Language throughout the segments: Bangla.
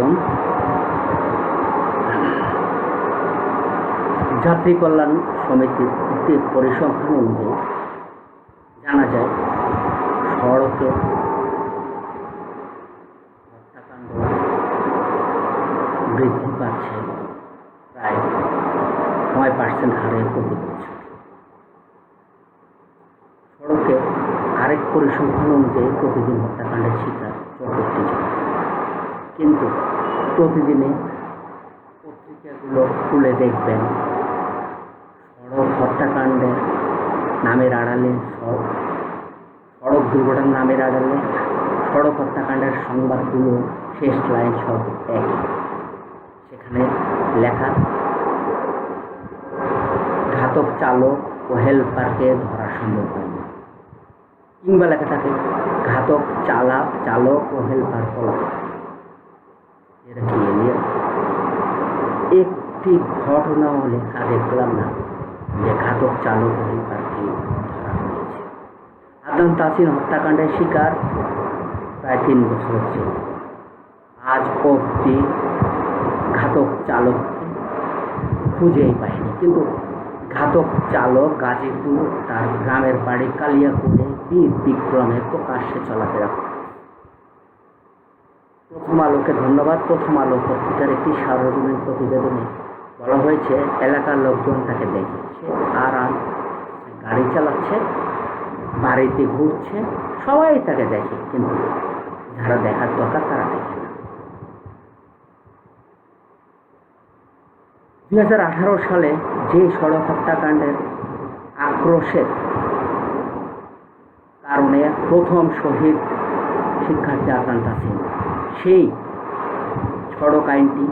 প্রতিবেদন যাত্রী কল্যাণ সমিতির একটি পরিসংখ্যান অনুযায়ী জানা যায়, সড়কে হত্যাকাণ্ড বৃদ্ধি পাচ্ছে প্রায় নয় পার্সেন্ট হারে প্রতি বছর। সড়কে আরেক পরিসংখ্যান অনুযায়ী প্রতিদিন হত্যাকাণ্ডের কিন্তু প্রতিদিনে পত্রিকাগুলো খুলে দেখবেন। সড়ক হত্যাকাণ্ডের নামের আড়ালে সড়ক সড়ক দুর্ঘটনার নামের আড়ালে সড়ক হত্যাকাণ্ডের সংবাদগুলো শেষ লাইন সব একই। সেখানে লেখা, ঘাতক চালক ও হেল্পারকে ধরা সম্ভব হয়নি। কিংবা লেখা থাকে, ঘাতক চালাক চালক ও হেল্পার পলাতক। কি এলিয়া একটি ঘটনাও লেখা দেখলাম না। যে ঘাতক চালক ও হেল্পারকে ধরা হয়েছে। আদনান তাসিন হত্যাকাণ্ডের শিকার প্রায় তিন বছর হচ্ছে আজ অবধি ঘাতক চালককে খুঁজেই পায়নি কিন্তু ঘাতক চালক গাজীপুর তার গ্রামের বাড়ি কালিয়াপুরে বীর বিক্রমে প্রকাশ্যে চলাফেরা করে। প্রথম আলোকে ধন্যবাদ। প্রথম আলো পত্রিকার একটি সার্বজনীন প্রতিবেদনে বলা হয়েছে, এলাকার লোকজন তাকে দেখে সে আরাম গাড়ি চালাচ্ছে, বাড়িতে ঘুরছে, সবাই তাকে দেখে, কিন্তু যারা দেখার দরকার তারা দেখে না। দুই হাজার আঠারো সালে যে সড়ক হত্যাকাণ্ডের আক্রোশের কারণে প্রথম শহীদ শিক্ষার্থী আক্রান্ত আছেন সেই সড়ক আইনটি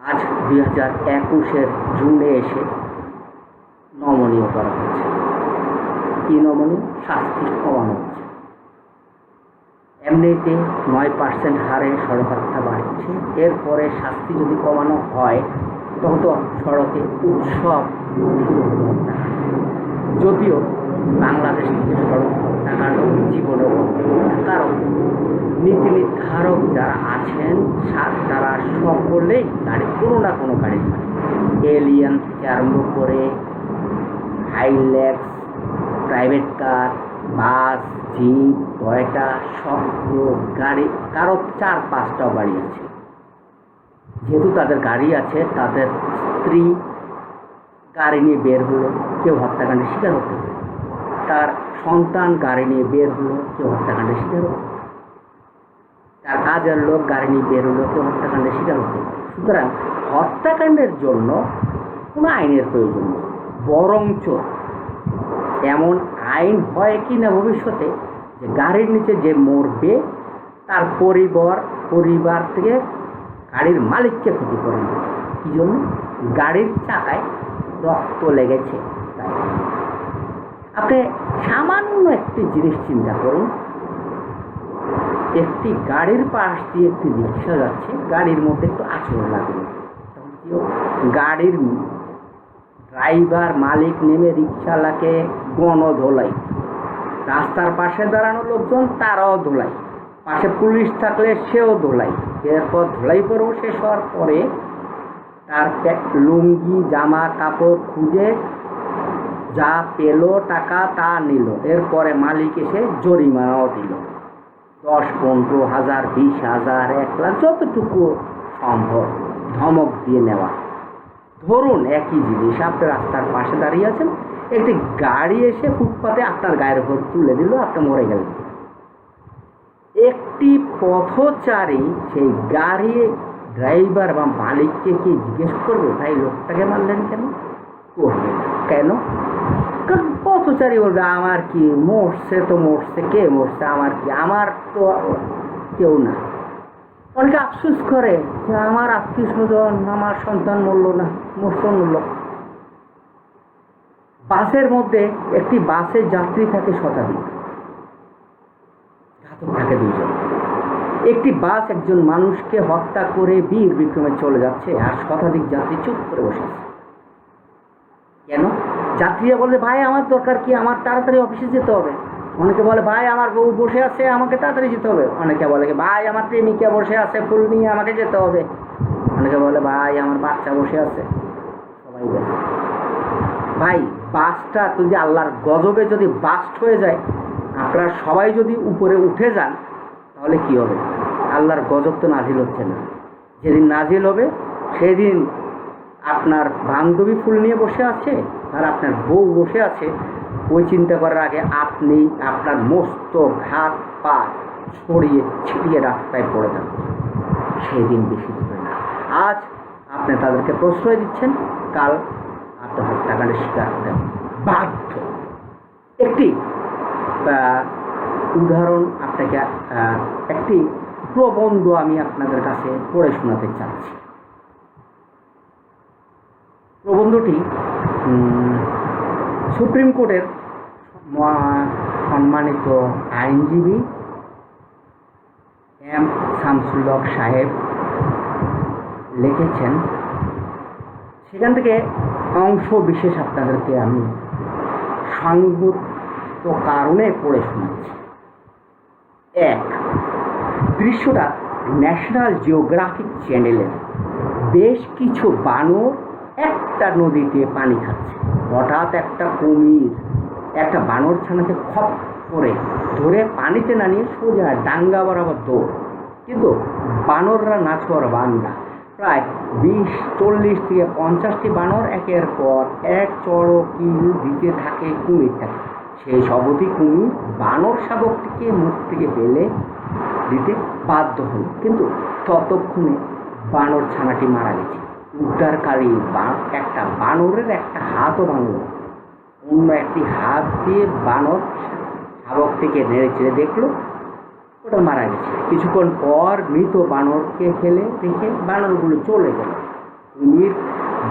আজ দুই হাজার একুশের জুনে এসে নমনীয় করা হয়েছে। কি নমনীয়, শাস্তি কমানো হচ্ছে। এমনিতে নয় পার্সেন্ট হারে সড়ক হত্যা বাড়ছে। এরপরে শাস্তি যদি কমানো হয়, তখন তো সড়কে উৎসব শুরু। যদিও বাংলাদেশ জীবনে। কারণ নীতি নির্ধারক যারা আছেন তারা সকলেই গাড়ি, কোনো না কোনো গাড়ির মালিক এলিয়ান থেকে আরম্ভ করে Hilux private car bus jeep Toyota সবগুলো গাড়ি, কারও চার পাঁচটাও গাড়ি আছে যেহেতু তাদের গাড়ি আছে, তাদের স্ত্রী গাড়ি নিয়ে বের হলো, কেউ হত্যাকাণ্ডের শিকার হতে তার সন্তান গাড়ি নিয়ে বের হলো, কেউ হত্যাকাণ্ডের শিকার হতে তার কাজের লোক গাড়ি নিয়ে বের হলো, কেউ হত্যাকাণ্ডের শিকার হতে সুতরাং হত্যাকাণ্ডের জন্য কোনো আইনের প্রয়োজন নেই, বরঞ্চ এমন আইন হয় কি না ভবিষ্যতে যে গাড়ির নিচে যে মরবে, তার পরিবার পরিবার থেকে গাড়ির মালিককে ক্ষতিপূরণ কী জন্য? গাড়ির চাকায় রক্ত লেগেছে। আপনি সামান্য একটি জিনিস চিন্তা করুন। একটি গাড়ির পাশ দিয়ে একটি রিক্সা যাচ্ছে, গাড়ির মধ্যে একটু আচরণ হলো? গাড়ির ড্রাইভার মালিক নেমে রিক্সাওয়ালাকে গণ ধোলাই। রাস্তার পাশে দাঁড়ানো লোকজন, তারাও ধোলাই। পাশে পুলিশ থাকলে সেও ধোলাই। এরপর ধোলাই পরেও শেষ হওয়ার পরে তার প্যা- লুঙ্গি, জামা, কাপড় খুঁজে যা পেল টাকা তা নিল। এরপরে মালিক এসে জরিমানাও দিল। দশ, পনেরো হাজার, বিশ হাজার, এক লাখ, যতটুকু সম্ভব ধমক দিয়ে নেওয়া। ধরুন একই জিনিস, আপনি রাস্তার পাশে দাঁড়িয়ে আছেন, একটি গাড়ি এসে ফুটপাতে আপনার গায়ের উপর তুলে দিল, আপনি মরে গেলেন। একটি পথচারী সেই গাড়ি ড্রাইভার বা মালিককে কি জিজ্ঞেস করব ভাই লোকটাকে মারলেন কেন? করবে। কেন? কারণ পথচারী বলবে, আমার কি মরছে তো মরছে, কে মরছে? আমার কি, আমার তো কেউ না। অনেকে আফসোস করে যে, আমার আত্মীয় স্বজন আমার সন্তান মরল না, মরছে লোক। বাসের মধ্যে একটি বাসে যাত্রী থাকে শতাধিক। ঘাতক থাকে দুইজন। একটি বাস একজন মানুষকে হত্যা করে বীর বিক্রমে চলে যাচ্ছে আর শতাধিক যাত্রী চুপ করে বসে আছে। কেন? যাত্রীরা বলে ভাই, আমার দরকার কি? আমার তাড়াতাড়ি অফিসে যেতে হবে। অনেকে বলে, ভাই, আমার বউ বসে আছে, আমাকে তাড়াতাড়ি যেতে হবে। অনেকে বলে ভাই, আমার প্রেমিকা বসে আছে, ফুল নিয়ে আমাকে যেতে হবে। অনেকে বলে, ভাই, আমার বাচ্চা বসে আছে। সবাই ব্যস্ত ভাই, বাসটা যদি আল্লাহর গজবে যদি বাস্ট হয়ে যায়, আপনারা সবাই যদি উপরে উঠে যান তাহলে কি হবে? আল্লাহর গজব তো নাজিল হচ্ছে না। যেদিন নাজিল হবে, সেদিন আপনার বান্ধবী ফুল নিয়ে বসে আছে আর আপনার বউ বসে আছে। ওই চিন্তা করার আগে আপনি আপনার মস্ত ঘাত পা ছড়িয়ে ছিটিয়ে রাস্তায় পড়ে যান। সেই দিন বেশি দূরে না। আজ আপনি তাদেরকে প্রশ্রয় দিচ্ছেন, কাল আপনার হত্যাকাণ্ডের শিকার হতে বাধ্য। একটি উদাহরণ আপনাকে একটি প্রবন্ধ আমি আপনাদের কাছে পড়ে শোনাতে চাচ্ছি। প্রবন্ধটি সুপ্রিম কোর্টের সম্মানিত আইনজীবী এম শামসুল্লক সাহেব লিখেছেন। সেখান থেকে অংশ বিশেষ আপনাদেরকে আমি সংগত কারণে পড়ে শোনাচ্ছি। এক। দৃশ্যটা ন্যাশনাল জিওগ্রাফিক চ্যানেলের বেশ কিছু বানর একটা নদীতে পানি খাচ্ছে। হঠাৎ একটা কুমির একটা বানর ছানাকে খপ করে ধরে পানিতে না নিয়ে সোজা ডাঙ্গা বরাবর দৌড়। কিন্তু বানররা নাছোয়ার বান্দা। প্রায় বিশ, চল্লিশ থেকে পঞ্চাশটি বানর একের পর এক চড় কিল দিতে থাকে কুমিরটাকে। সেই সবতি কুমির বানর শাবকটিকে মুখ থেকে ফেলে দিতে বাধ্য হল। কিন্তু ততক্ষণে বানর ছানাটি মারা গেছে। উদ্ধারকারী একটা বানরের একটা হাতও ভাঙল অন্য একটি হাত দিয়ে বানর শাবকটিকে নেড়ে চেড়ে দেখল, ওটা মারা গেছে। কিছুক্ষণ পর মৃত বানরকে ফেলে রেখে বানরগুলো চলে গেল। কুমির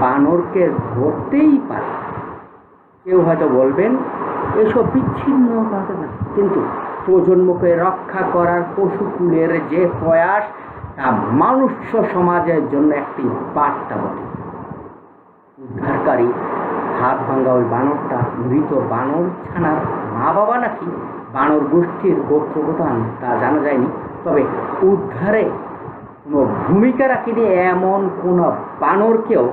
বানরকে ধরতেই পারে। কেউ হয়তো বলবেন এসব বিচ্ছিন্ন ঘটনা। কিন্তু প্রজন্মকে রক্ষা করার পশুকুলের যে প্রয়াস, তা মনুষ্য সমাজের জন্য একটি বার্তা বটে। উদ্ধারকারী হাত ভাঙ্গা ওই বানরটা, মৃত বানর ছানার মা বাবা নাকি? বানর গোষ্ঠীর গোত্রপ্রধান তা জানা যায়নি। তবে উদ্ধারে কোনো ভূমিকা রাখেনি এমন কোনো বানরকেও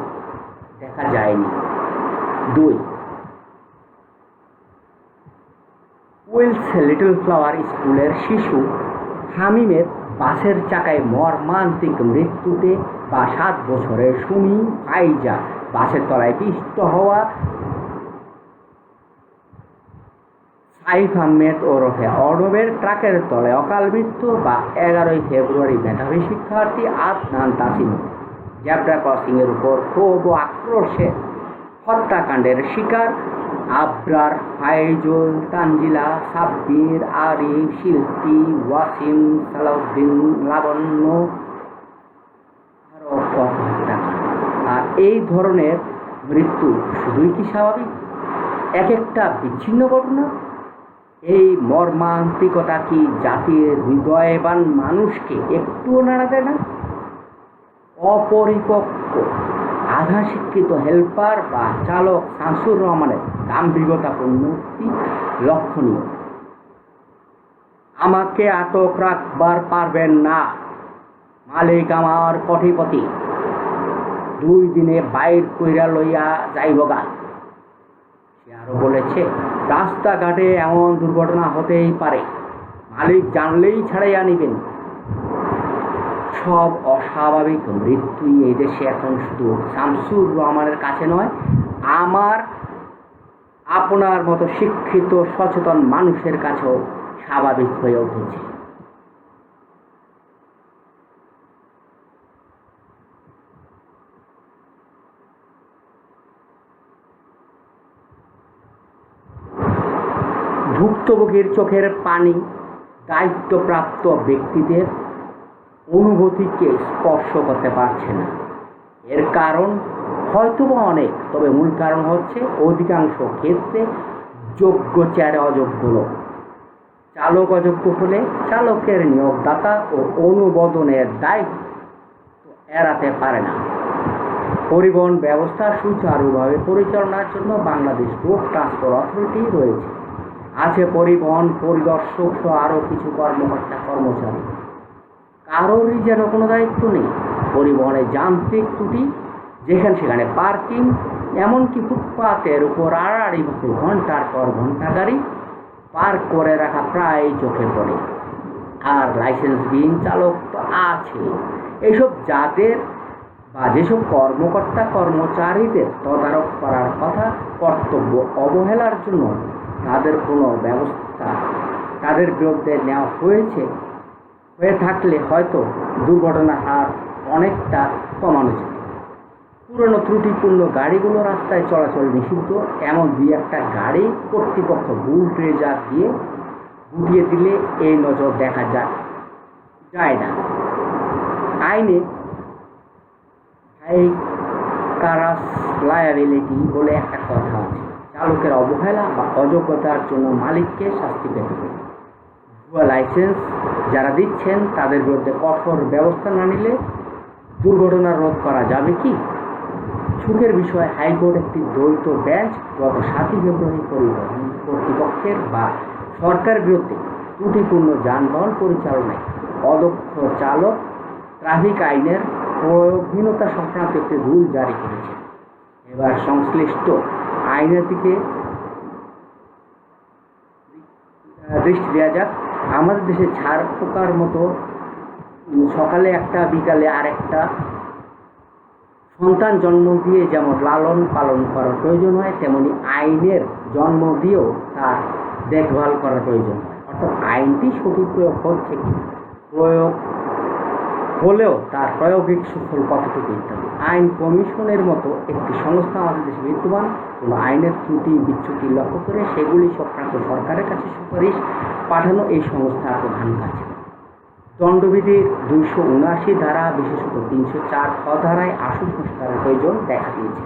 দেখা যায়নি। দুই উইলস লিটল ফ্লাওয়ার স্কুলের শিশু হামিমের বাসের চাকায় মর্মান্তিক মৃত্যুতে বা সাত বছরের সুমি ফাইজা বাসের তলায় পিষ্ট হওয়া সাইফ আহমেদ ওরফে অর্ণবের ট্রাকের তলে অকাল মৃত্যু বা এগারোই ফেব্রুয়ারি মেধাবী শিক্ষার্থী আদনান তাসিম। জ্যাবরা ক্রসিংয়ের উপর ক্ষোভ ও আক্রোশে হত্যাকাণ্ডের শিকার আবরার ফাইজুল তানজিলা, সাব্বির আরিফ শিল্পী, ওয়াসিম, সালাউদ্দিন, লাবণ্য কত হত্যাকাণ্ড আর এই ধরনের মৃত্যু শুধুই কি স্বাভাবিক? এক একটা বিচ্ছিন্ন ঘটনা? এই মর্মান্তিকতা কি জাতির হৃদয়বান মানুষকে একটুও নাড়া দেয় না? অপরিপক্ক। আধা শিক্ষিত হেল্পার বা চালক শামসুর রহমানের গাম্ভীর্যতাপূর্ণ উক্তি লক্ষণীয়। আমাকে আটক রাখবার পারবেন না। মালিক আমার কঠিপতি দুই দিনে বাইর কইরা লইয়া যাইবগা। সে আরও বলেছে, রাস্তাঘাটে এমন দুর্ঘটনা হতেই পারে। মালিক জানলেই ছাড়াইয়া নিবেন। সব অস্বাভাবিক মৃত্যুই এই দেশে এখন শুধু শামসুর রহমানের কাছে নয়, আমার আপনার মতো শিক্ষিত, সচেতন মানুষের কাছেও স্বাভাবিক হয়ে উঠেছে। ভুক্তভোগীর চোখের পানি দায়িত্বপ্রাপ্ত ব্যক্তিদের অনুভূতিকে স্পর্শ করতে পারছে না। এর কারণ হয়তোবা অনেক, তবে মূল কারণ হচ্ছে অধিকাংশ ক্ষেত্রে যোগ্য চেয়ারে অযোগ্য লোক। চালক অযোগ্য হলে চালকের নিয়োগদাতা ও অনুমোদনের দায়িত্ব এড়াতে পারে না। পরিবহন ব্যবস্থা সুচারুভাবে পরিচালনার জন্য বাংলাদেশ রোড ট্রান্সপোর্ট অথরিটি রয়েছে। আছে পরিবহন পরিদর্শক সহ আরও কিছু কর্মকর্তা কর্মচারী কারোরই যেন কোনো দায়িত্ব নেই। পরিবহনের যান্ত্রিক ত্রুটি, যেখানে সেখানে পার্কিং, এমনকি ফুটপাতের উপর আড়াআড়িভাবে ঘণ্টার পর ঘণ্টা গাড়ি পার্ক করে রাখা প্রায় চোখে পড়ে। আর লাইসেন্সবিহীন চালক তো আছে। এইসব যাদের বা যেসব কর্মকর্তা, কর্মচারীদের তদারক করার কথা কর্তব্য অবহেলার জন্য তাদের কোনো ব্যবস্থা, তাদের বিরুদ্ধে নেওয়া হয়েছে হয়ে থাকলে হয়তো দুর্ঘটনার হার অনেকটা কমানো যেত। পুরনো ত্রুটিপূর্ণ গাড়িগুলো রাস্তায় চলাচল নিষিদ্ধ, এমন দুই একটা গাড়ি কর্তৃপক্ষ বুল ট্রেজার দিয়ে গুটিয়ে দিলে এই নজর দেখা যায় যায় না। আইনে কারাস লায়াবিলিটি বলে একটা কথা আছে। চালকের অবহেলা বা অযোগ্যতার জন্য মালিককে শাস্তি পেতে হবে। ভুয়া লাইসেন্স যারা দিচ্ছেন, তাদের বিরুদ্ধে কঠোর ব্যবস্থা না নিলে দুর্ঘটনা রোধ করা যাবে কি? সুখের বিষয়ে, হাইকোর্ট একটি দ্বৈত বেঞ্চ গত সাতই ফেব্রুয়ারি পরিবহন কর্তৃপক্ষের বা সরকার বিরুদ্ধে ত্রুটিপূর্ণ যানবাহন পরিচালনায় অদক্ষ চালক ট্রাফিক আইনের প্রয়োগহীনতা সংক্রান্ত একটি রুল জারি করেছে। এবার সংশ্লিষ্ট আইনের দিকে দৃষ্টি দেওয়া যাক। আমাদের দেশে ছাড় পোকার মতো সকালে একটা, বিকালে আর একটা সন্তান জন্ম দিয়ে যেমন লালন পালন করার প্রয়োজন হয়, তেমনি আইনের জন্ম দিয়েও তার দেখভাল করার প্রয়োজন হয়। অর্থাৎ আইনটি সঠিক প্রয়োগ হচ্ছে কি? প্রয়োগ হলেও তার প্রায়োগিক সুফল কতটুকু ইত্যাদি। আইন কমিশনের মতো একটি সংস্থা আমাদের দেশে বিদ্যমান, কোনো আইনের ত্রুটি, বিচ্যুতি লক্ষ্য করে সেগুলি সংক্রান্ত সরকারের কাছে সুপারিশ, পাঠানো এই সংস্থার প্রধান কাজ। দণ্ডবিধি দুইশো উনআশি ধারা বিশেষত তিনশো চার ধারায় আশু সংস্কারের প্রয়োজন দেখা দিয়েছে।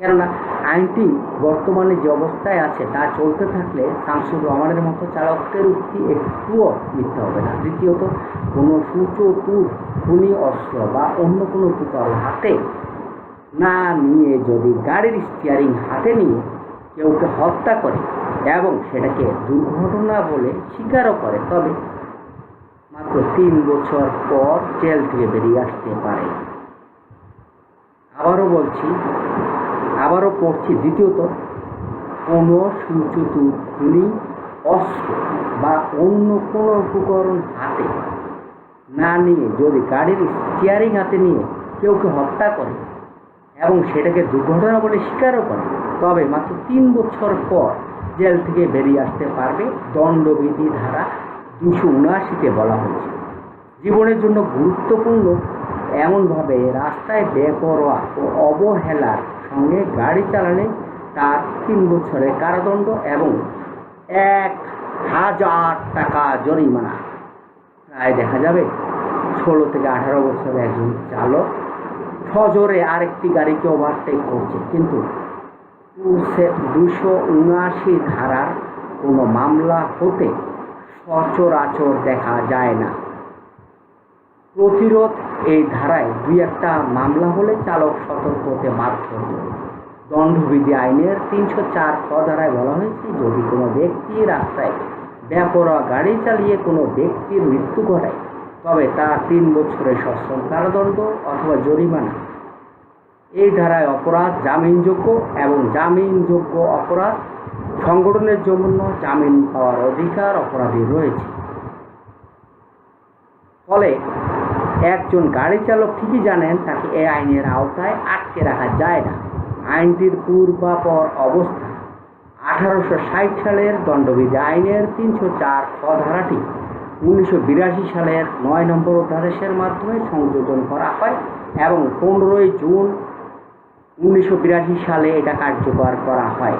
কেননা আইনটি বর্তমানে যে অবস্থায় আছে, তা চলতে থাকলে শামসুর রহমানের মতো চালকদের উক্তি একটুও মিথ্যা হবে না। দ্বিতীয়ত, কোনো সুচতুর, খুনি অস্ত্র বা অন্য কোনো উপকরণ হাতে না নিয়ে যদি গাড়ির স্টিয়ারিং হাতে নিয়ে কেউকে হত্যা করে এবং সেটাকে দুর্ঘটনা বলে স্বীকারও করে, তবে মাত্র তিন বছর পর জেল থেকে বেরিয়ে আসতে পারে। আবারও বলছি আবারও পড়ছি দ্বিতীয়ত কোনো সুচতুর খুনি অস্ত্র বা অন্য কোনো উপকরণ হাতে না নিয়ে, যদি গাড়ির স্টিয়ারিং হাতে নিয়ে কেউকে হত্যা করে এবং সেটাকে দুর্ঘটনা বলে স্বীকারও করে, তবে মাত্র তিন বছর পর জেল থেকে বেরিয়ে আসতে পারবে দণ্ডবিধি ধারা দুশো উনআশিতে বলা হয়েছে। জীবনের জন্য গুরুত্বপূর্ণ, এমনভাবে রাস্তায় বেপরোয়া ও অবহেলার সঙ্গে গাড়ি চালালে তার তিন বছরের কারাদণ্ড এবং এক হাজার টাকা জরিমানা। প্রায় দেখা যাবে ষোলো থেকে আঠারো বছরের একজন চালক সজোরে আরেকটি গাড়িকে ওভারটেক করছে। কিন্তু দুশো উনআশি ধারার কোনো মামলা হতে সচরাচর দেখা যায় না। প্রতিরোধ এই ধারায় দুই একটা মামলা হলে চালক সতর্ক হতে বাধ্য দণ্ডবিধি আইনের তিনশো চার খ ধারায় বলা হয়েছে, যদি কোনো ব্যক্তি রাস্তায় বেপরোয়া গাড়ি চালিয়ে কোনো ব্যক্তির মৃত্যু ঘটায়, তবে তার তিন বছরের সশ্রম কারাদণ্ড অথবা জরিমানা। এই ধারায় অপরাধ জামিনযোগ্য এবং জামিনযোগ্য অপরাধ সংগঠনের জন্য জামিন পাওয়ার অধিকার অপরাধী রয়েছে। ফলে একজন গাড়ি চালক ঠিকই জানেন তাকে এই আইনের আওতায় আটকে রাখা যায় না। আইনটির পূর্বাপর অবস্থা। আঠারোশো ষাট সালের দণ্ডবিধি আইনের তিনশো চার খ ধারাটি উনিশশো বিরাশি সালের নয় নম্বর অধ্যাদেশের মাধ্যমে সংযোজন করা হয় এবং পনেরোই জুন উনিশশো বিরাশি সালে এটা কার্যকর করা হয়।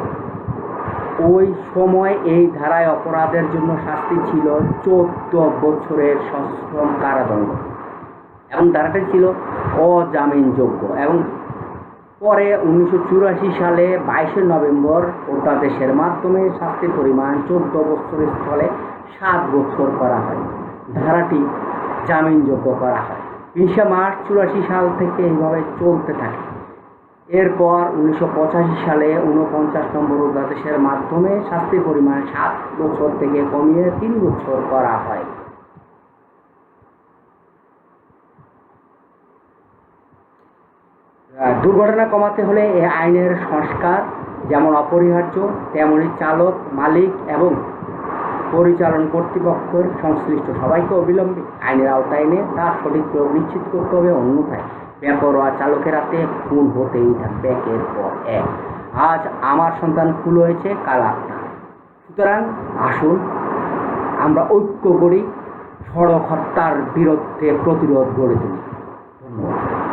ওই সময় এই ধারায় অপরাধের জন্য শাস্তি ছিল চোদ্দ বছরের সশ্রম কারাদণ্ড। এবং ধারাটি ছিল অজামিনযোগ্য এবং পরে উনিশশো চুরাশি সালে বাইশে নভেম্বর অধ্যাদেশের মাধ্যমে শাস্তির পরিমাণ চোদ্দ বছরের স্থলে সাত বছর করা হয়। ধারাটি জামিনযোগ্য করা হয়। বিশে মার্চ চুরাশি সাল থেকে এইভাবে চলতে থাকে। এরপর উনিশশো পঁচাশি সালে ঊনপঞ্চাশ নম্বর অধ্যাদেশের মাধ্যমে শাস্তির পরিমাণ সাত বছর থেকে কমিয়ে তিন বছর করা হয়। দুর্ঘটনা কমাতে হলে এ আইনের সংস্কার যেমন অপরিহার্য, তেমনি চালক, মালিক এবং পরিচালন কর্তৃপক্ষের সংশ্লিষ্ট সবাইকে অবিলম্বে আইনের আওতায় এনে তার সঠিক প্রয়োগ নিশ্চিত করতে হবে। অন্যথায় বেপরোয়া চালকের হাতে খুন হতেই থাকবে একের পর এক। আজ আমার সন্তান খুন হয়েছে, কাল আপনার। সুতরাং আসুন, আমরা ঐক্য করি, সড়ক হত্যার বিরুদ্ধে প্রতিরোধ গড়ে তুলি। ধন্যবাদ।